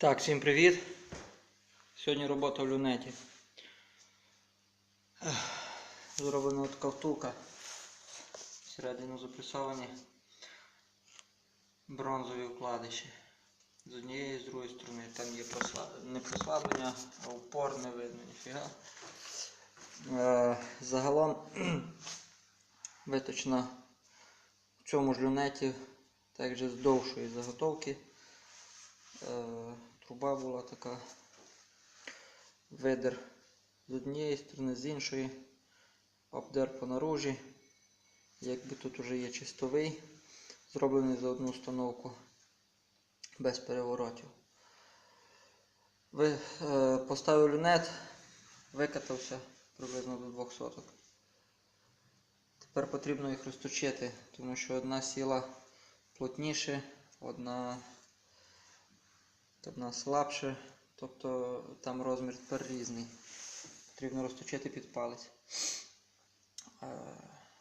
Так, всім привіт. Сьогодні робота в люнеті. Зроблена така втулка. Всередину запресовані бронзові вкладиші. З однієї і з другої сторони. Там є не прослаблення, а упор не видно ніфіга. Е, Загалом виточена в цьому ж люнеті, так же з довшої заготовки. Труба була така. Видер з однієї сторони, з іншої. Обдер по наружі. Якби тут вже є чистовий, зроблений за одну установку без переворотів. Ви, е, поставив люнет, викатався приблизно до двох соток. Тепер потрібно їх розточити, тому що одна сіла плотніше, одна одна слабше, тобто там розмір тепер різний. Потрібно розточити під палець. Е,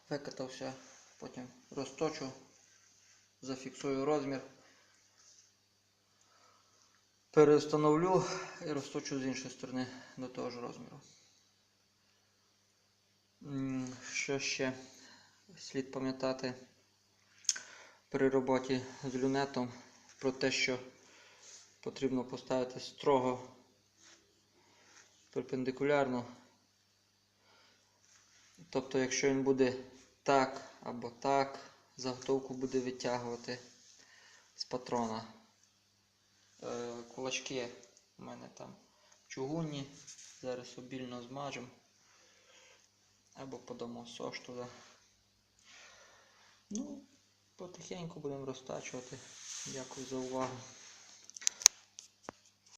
Викатався, потім розточу, зафіксую розмір, перестановлю і розточу з іншої сторони до того ж розміру. Що ще слід пам'ятати при роботі з люнетом про те, що потрібно поставити строго перпендикулярно. Тобто, якщо він буде так або так, заготовку буде витягувати з патрона. Е, кулачки у мене там чугунні, зараз обільно змажемо або подамо сош туди. Ну, потихеньку будемо розтачувати. Дякую за увагу.